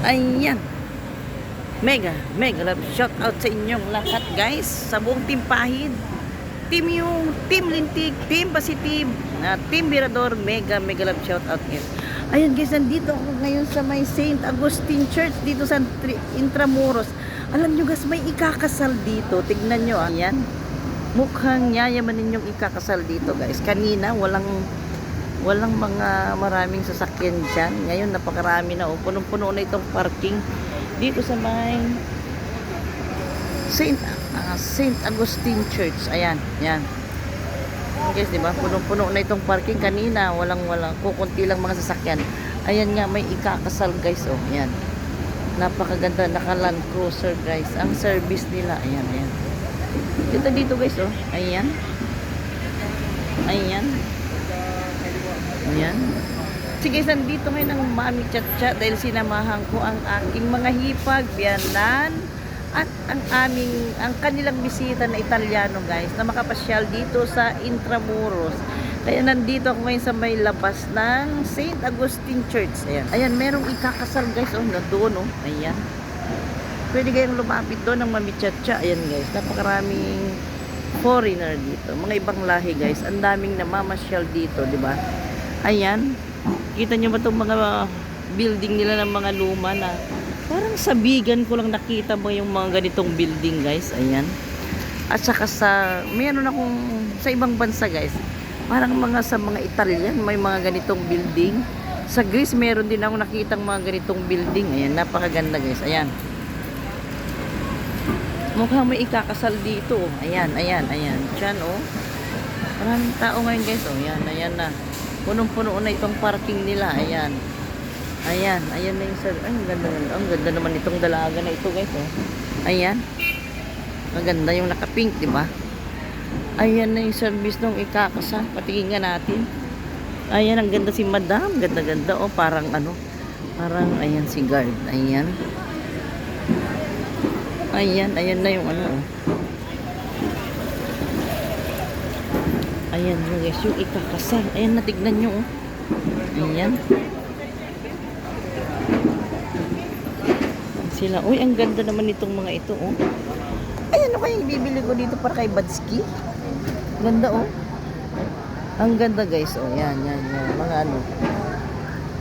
Ayan. Mega, mega love shout out sa inyong lahat guys sa buong team Pahid. Team yung Team Lintig, Team Positive, na Team Mirador, mega mega love shout out guys. Ayun guys, nandito ako ngayon sa may St. Augustine Church dito sa Intramuros. Alam nyo guys, may ikakasal dito. Tignan nyo ah. Ayan. Mukhang yayaman ninyong ikakasal dito guys. Kanina walang walang mga maraming sasakyan dyan. Ngayon napakarami na. Oh. Punong-puno na itong parking dito sa may Saint ah, Saint Augustine Church. Ayan, yan. Guys, di ba? Punong-puno na itong parking kanina. Walang walang kukunti lang mga sasakyan. Ayan nga may ikakasal guys. Oh, ayan. Napakaganda naka Land Cruiser guys. Ang service nila. Ayan, ayan. Dito dito guys oh. Ayan. Ayan. Ayan. Sige, nandito ngayon ang Mami Chacha dahil sinamahan ko ang aking mga hipag, biyanan, at ang aming, ang kanilang bisita na Italiano guys, na makapasyal dito sa Intramuros. Kaya nandito ako ngayon sa may labas ng St. Augustine Church. Ayan. Ayan, merong ikakasal guys. Oh, na doon oh. Ayan. Pwede kayong lumapit doon ng Mami Chacha. Ayan guys, napakaraming foreigner dito. Mga ibang lahi guys. Ang daming namamasyal dito, di ba? Ayan. Kita nyo ba itong mga building nila ng mga luma na parang sabigan ko lang nakita mo yung mga ganitong building guys. Ayan. At saka sa, meron akong sa ibang bansa guys. Parang mga sa mga Italian may mga ganitong building. Sa Greece meron din ako nakitang mga ganitong building. Ayan, napakaganda guys. Ayan. Mukhang may ikakasal dito. Ayan, ayan, ayan. Diyan, oh. Maraming tao ngayon, guys. Oh, ayan, ayan na. Punong-puno na itong parking nila. Ayan. Ayan, ayan na yung sir. Ay, ang ganda, ganda. Ang ganda naman itong dalaga na ito, guys, oh. Ayan. Maganda yung naka-pink, di ba? Ayan na yung service nung ikakasal. Patingin nga natin. Ayan, ang ganda si madam. Ganda-ganda, oh. Parang ano. Parang, ayan si guard. Ayan. Ayan, ayan na yung ano. oh. Ayan yung guys, yung ikakasal. Ayan, natignan nyo. Oh. Ayan. Sila. Uy, ang ganda naman itong mga ito. Oh. Ayan, ano kaya ibibili ko dito para kay Badski? Ganda, oh. Ang ganda, guys. Oh, yan, yan, yan. Mga ano.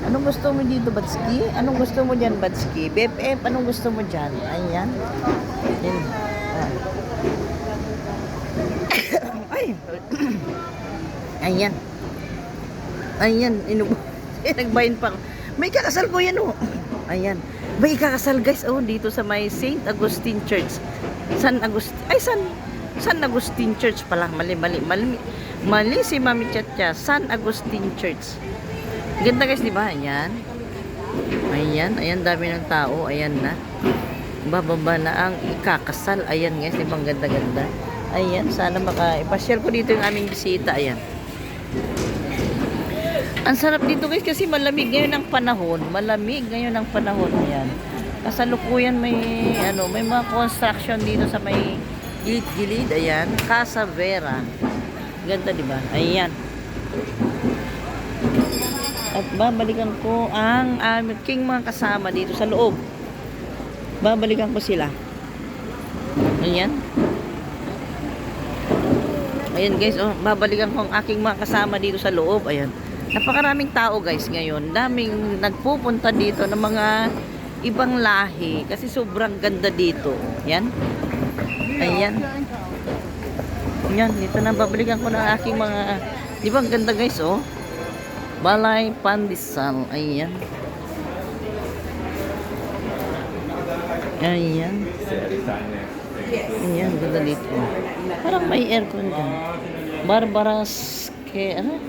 Anong gusto mo dito, Batski? Anong gusto mo dyan, Batski? BFF, anong gusto mo dyan? Ayan. Yan. Ah. Ay. Ayan. Ayan. Inubo. Nagbayin pa. May kakasal ko yan, oh. Ayan. May kakasal, guys. Oh, dito sa may St. Augustine Church. San Agustin. Ay, San San Agustin Church pala. Mali, mali, mali. Mali si Mami Chatcha. San Agustin Church. Ganda guys, di ba? Ayan. Ayan, ayan dami ng tao. Ayan na. Bababa na ang ikakasal. Ayan guys, di ba? Ang ganda-ganda. Ayan, sana maka ipasyal ko dito yung aming bisita. Ayan. Ang sarap dito guys kasi malamig ngayon ang panahon. Malamig ngayon ang panahon. Ayan. Kasalukuyan may ano, may mga construction dito sa may gilid-gilid. Ayan. Casa Vera. Ganda, di ba? Ayan. At babalikan ko ang aking mga kasama dito sa loob. Babalikan ko sila. Ayan. Ayan guys, oh, babalikan ko ang aking mga kasama dito sa loob. Ayan. Napakaraming tao guys ngayon. Daming nagpupunta dito ng mga ibang lahi kasi sobrang ganda dito. Ayan. Ayan. Ayan, dito na babalikan ko ng aking mga Di ba ang ganda guys, oh? Balay Pandesal. Ayan. Ayan. Ayan, ganda dito. Parang may aircon dyan. Barbara's ke, ano?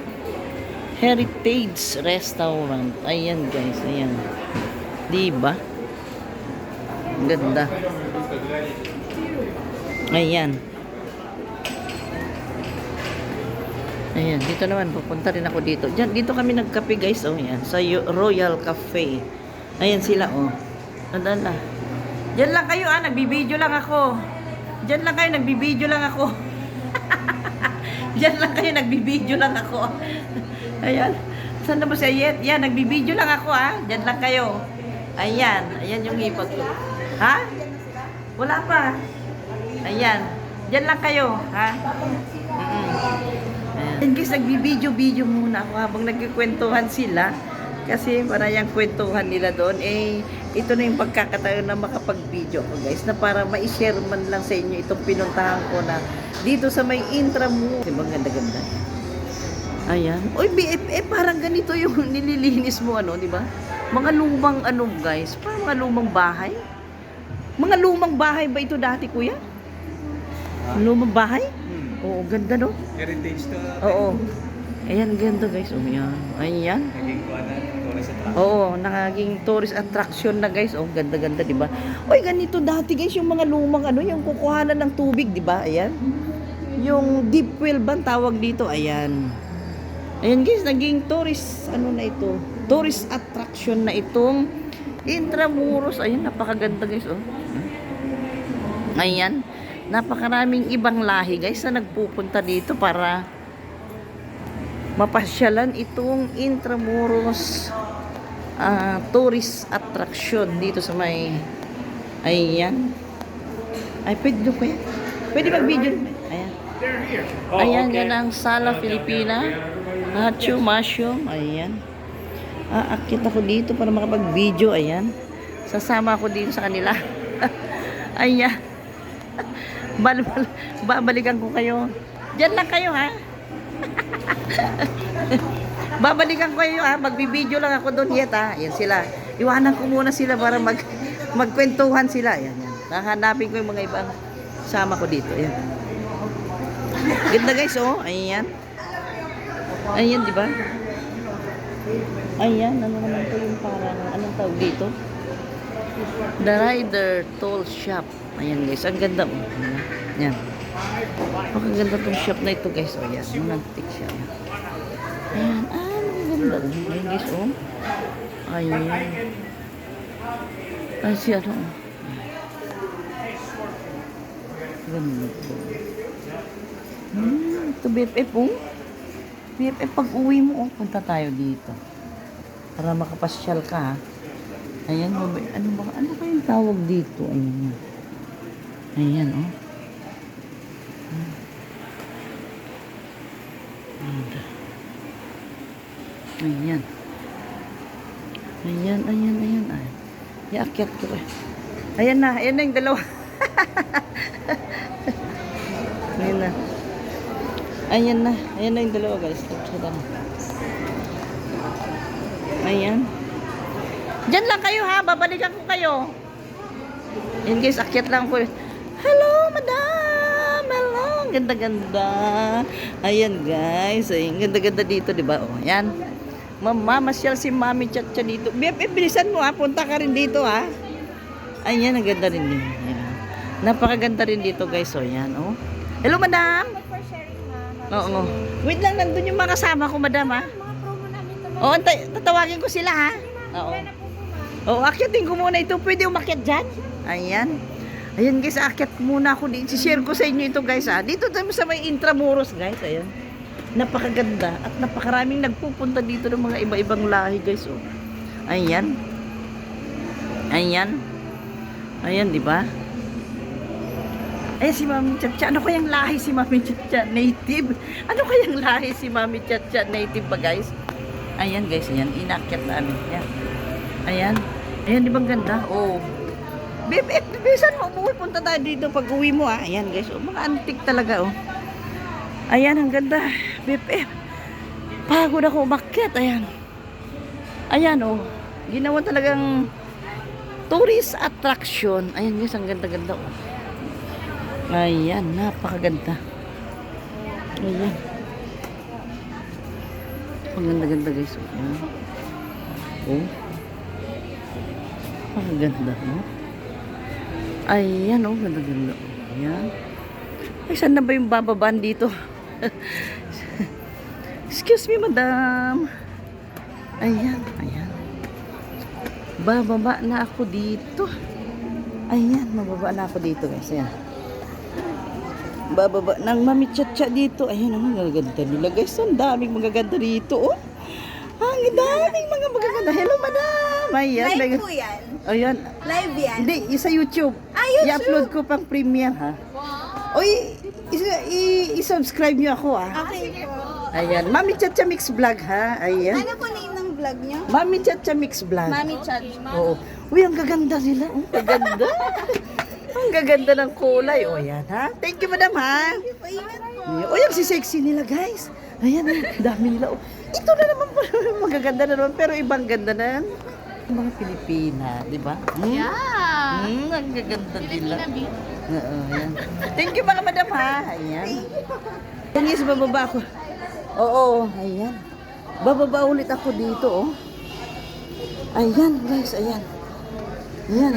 Heritage Restaurant. Ayan guys, ayan. Di ba? Ganda. Ayan. Ayan, dito naman, pupunta rin ako dito. Diyan, dito kami nagkape guys, oh, yan. Sa Royal Cafe. Ayan sila, oh. Nadala. Diyan lang kayo, ah. Nagbibideo lang ako. Diyan lang kayo, nagbibideo lang ako. Diyan lang kayo, nagbibideo lang ako. Ayan. Saan na ba si Ayet? Yan, nagbibideo lang ako, ah. Diyan lang kayo. Ayan, ayan yung hipag ko. Ha? Wala pa. Ayan. Diyan lang kayo, ha? Mm-mm. Ayan. guys, nagbibideo-video muna ako habang nagkikwentuhan sila. Kasi para yung kwentuhan nila doon, eh, ito na yung pagkakataon na makapag-video ko guys, na para ma-share man lang sa inyo itong pinuntahan ko na dito sa may intramuros. Diba ganda-ganda? Ayan. Uy, BF, eh, parang ganito yung nililinis mo, ano, di ba? Mga lumang, ano, guys, parang mga lumang bahay. Mga lumang bahay ba ito dati, kuya? Lumang bahay? Hmm. Oo, ganda, no? Heritage to. Oo. Ayan, ganda, guys. Oh, yan. Ayan. Naging kuha na, tourist attraction. Oo, naging tourist attraction na, guys. Oh, ganda-ganda, di ba? Uy, ganito dati, guys, yung mga lumang, ano, yung kukuhanan ng tubig, di ba? Ayan. Yung deep well ba ang tawag dito? Ayan. Ayan guys, naging tourist, ano na ito, tourist attraction na itong Intramuros. Ayan, napakaganda guys, oh. Ayan, napakaraming ibang lahi guys na nagpupunta dito para mapasyalan itong Intramuros ah, tourist attraction dito sa may, ayan. Ay, pwede doon kuya? Pwede mag-video? Ayan. They're here. Ayan, yan ang Sala Filipina. Hachu Mushroom. Ayan. Aakit ako dito para makapag-video. Ayan. Sasama ako dito sa kanila. Ayan. Bal bal babalikan ko kayo. Diyan lang kayo, ha? babalikan ko kayo, ha? Magbibideo lang ako doon yet, ha? Ayan sila. Iwanan ko muna sila para mag magkwentuhan sila. Ayan, yan. Nahanapin ko yung mga ibang sama ko dito. Ayan. Ganda guys, oh. Ayan. Ayan, di ba? Ayan, ano naman to yung parang, anong tawag dito? The Rider Toll Shop. Ayan guys, ang ganda oh. Ayan. Napakaganda tong shop na ito guys. Oh, yan. Mga antique siya. Ayan. Ah, oh. Ayan guys, oh. Ayan. Ay, si ano, oh. Po. Hmm, ito BFF oh. BFF pag uwi mo, oh, punta tayo dito. Para makapasyal ka ha. Ayan, ano ba, ano ba yung tawag dito? Ayan. Ayan, oh. Ayan. Ayan, ayan, ayan. Ay. Iakyat ko eh. Ayan na, ayan na yung dalawa. ayan na. Ayan na. Ayan na yung dalawa guys. Ayan. Diyan lang kayo ha. Babalikan ko kayo. Ayan guys. Akyat lang po. Hello, madam. Hello. Ganda-ganda. Ayan guys. Ayan. Ganda-ganda dito, di ba? Oh, ayan. Mamamasyal si Mami Chacha dito. BFF, bilisan mo ha. Punta ka rin dito ha. Ayan, ang ganda rin din. Ayan. Napakaganda rin dito guys. So, ayan. Oh. Hello, madam. for sharing, ma'am. Oo. Wait lang, nandun yung mga kasama ko, madam, ha? Mga promo namin ito, ma'am. Oo, antay, tatawagin ko sila, ha? Oo. Wala na po po, ma'am. Oo, akyatin ko muna ito. Pwede umakyat dyan? Ayan. Ayan, guys, akyat muna ako. dito. share ko sa inyo ito, guys, ha? Dito tayo sa may Intramuros, guys. Ayan. Napakaganda. At napakaraming nagpupunta dito ng mga iba-ibang lahi, guys, oh. Ayan. Ayan. Ayan, di ba? Eh, si Mami Chacha. Ano kayang lahi si Mami Chacha? Native. Ano kayang lahi si Mami Chacha? Native ba, guys? Ayan, guys. Ayan. Inakyat namin. Ayan. Ayan. Ayan, di ba ganda? Oo. Oh. Beb, eh, mo. Umuwi, punta tayo dito pag uwi mo, ah. Ayan, guys. Oh, mga antik talaga, oh. Ayan, ang ganda. Beb, eh. Pagod ako umakyat. Ayan. Ayan, oh. Ginawa talagang tourist attraction. Ayan, guys. Ang ganda-ganda, oh. Ayan, napakaganda. Ayan. Ang ganda-ganda guys. Oh. Oh. Ang ganda, no? Ayan, oh, ganda-ganda. Ayan. Ay, saan na ba yung bababaan dito? Excuse me, madam. Ayan, ayan. Bababa na ako dito. Ayan, mababa na ako dito, guys. Ayan bababa ng mamitsatsa dito. Ayun, ang magaganda nila guys. Ang daming magaganda dito. Oh. Ang daming mga magaganda. Hello, madam. Ayan. May- po yan. Ayan. Live yan. Hindi, sa YouTube. Ah, YouTube? I-upload ko pang premiere, ha? I- i- i-subscribe niyo ako, ah. Okay po. Ayan. Mami Chacha Mix Vlog, ha? Ayan. Ano po name ng vlog niyo? Mami Chacha Mix Vlog. Mami Chat. Oo. Uy, ang gaganda nila. Ang gaganda. ang gaganda ng kulay. O, yan, ha? Thank you, madam, ha? Paingat po. O, yung si sexy nila, guys. Ayan, ang dami nila. Oh, ito na naman pala. Magaganda na naman. Pero ibang ganda na. Mga Pilipina, di ba? Hmm? Yeah. Hmm, ang gaganda nila. Oo, ayan. Thank you mga madam ha. Ayan. Yan yes, bababa ako. Oo, ayan. Bababa ulit ako dito, oh. Ayan, guys, ayan. Ayan.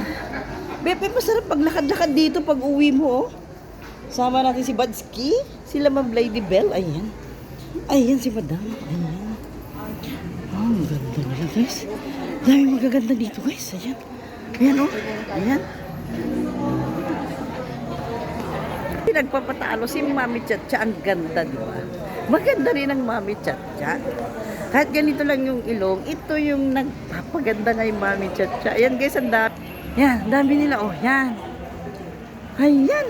Bebe, masarap paglakad-lakad dito pag uwi mo, oh. Sama natin si Badski, sila Ma'am Lady Bell, ayan. Ayan si Madam, ayan. Oh, ang ganda nila, guys. Dami magaganda dito, guys. Ayan. Ayan, oh. Ayan. Pinagpapatalo si Mami Chacha, ang ganda, di? Maganda rin ang Mami Chacha. Kahit ganito lang yung ilong, ito yung nagpapaganda kay Mami Chacha. Ayan guys, ang dami. Yan, dami nila. Oh, yan. Ayan.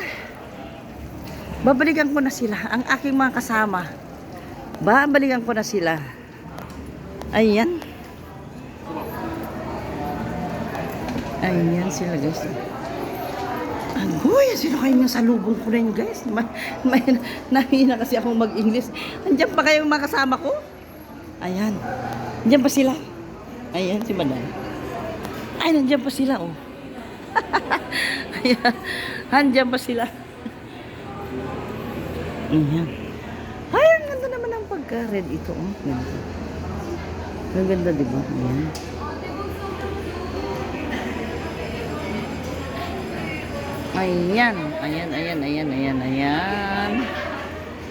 Babalikan ko na sila, ang aking mga kasama. Babalikan ko na sila. Ayan. Ayan sila guys. Agoy, sino kayo yung salubong ko yun guys? May, may, nahina kasi ako mag-English. Andiyan pa kayo mga kasama ko? Ayan. Andiyan pa sila? Ayan si Madam. Ay, nandiyan pa sila oh. Ayan. Andiyan pa sila. Ayan. Ay, ang ganda naman ang pagka-red ito oh. Ganda. Ang ganda diba? Ayan. Ayan, ayan, ayan, ayan, ayan, ayan.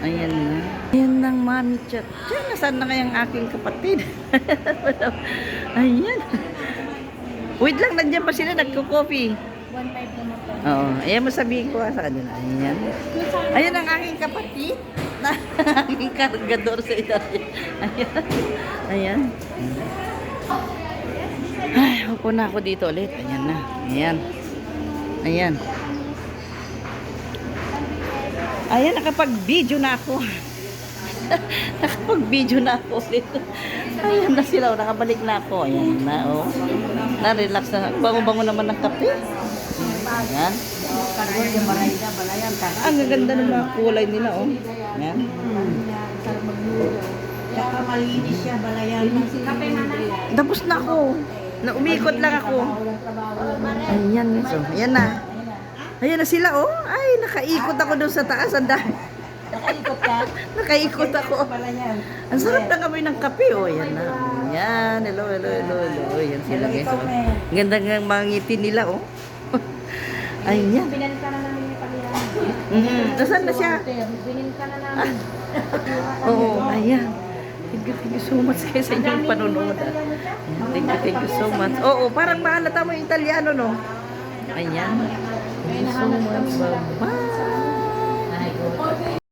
Ayan na. Ayan ng mami chat. Diyan, nasaan na kayang aking kapatid? ayan. Wait lang, nandiyan pa sila, nagko-coffee. 1.5 naman po. Oo, ayan masabihin ko ha sa kanila. Ayan. Ayan ang aking kapatid. Na aking kargador sa Italia. Ayan. Ayan. Ay, upo na ako dito ulit. Ayan na. Ayan. Ayan. Ayan, nakapag-video na ako. nakapag-video na ako ulit. Ayan na sila, oh, nakabalik na ako. Ayan na, oh. Na-relax na. Bango-bango naman ng kape. Ayan. Ang gaganda ng mga kulay nila, oh. Ayan. Tsaka malinis siya, balayan. Kape na. Tapos na ako. Na umikot lang ako. Ayan, oh. Ayan na. Ayan na sila, oh. Ay, nakaikot ako doon sa taas. Ang dami. Nakaikot ka? Nakaikot ako. Ang sarap na kami ng kape, oh. Yan na. Yan. Hello, hello, hello, hello. Yan sila, guys. Oh. Ang Ganda ng mga ngiti nila, oh. Ayan. Binan ka na namin ni Pagyan. Mhm. Nasaan na siya? Binin ka na namin. Oo, ayan. Thank you, thank you so much kayo sa inyong panonood. ah. Ayan, Thank you, thank you so much. Oo, parang mahalata mo yung Italiano, no? Ayan. You so much. Bye-bye.